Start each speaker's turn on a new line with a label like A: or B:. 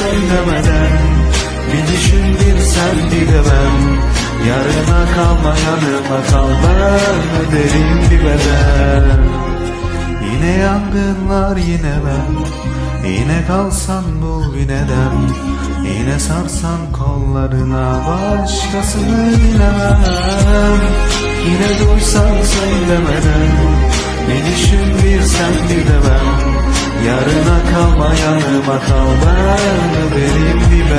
A: söylemeden Bir düşün bir sen ben. Yarına kalma yanıma kal ben Öderim bir bedel Yine yangınlar yine ben. Yine kalsan bul bir neden? Yine sarsan kollarına başkasını dilemem Yine duysan söylemeden Bir düşün bir sen bir de ben. Yarına ama yanıma kal ben Benim gibi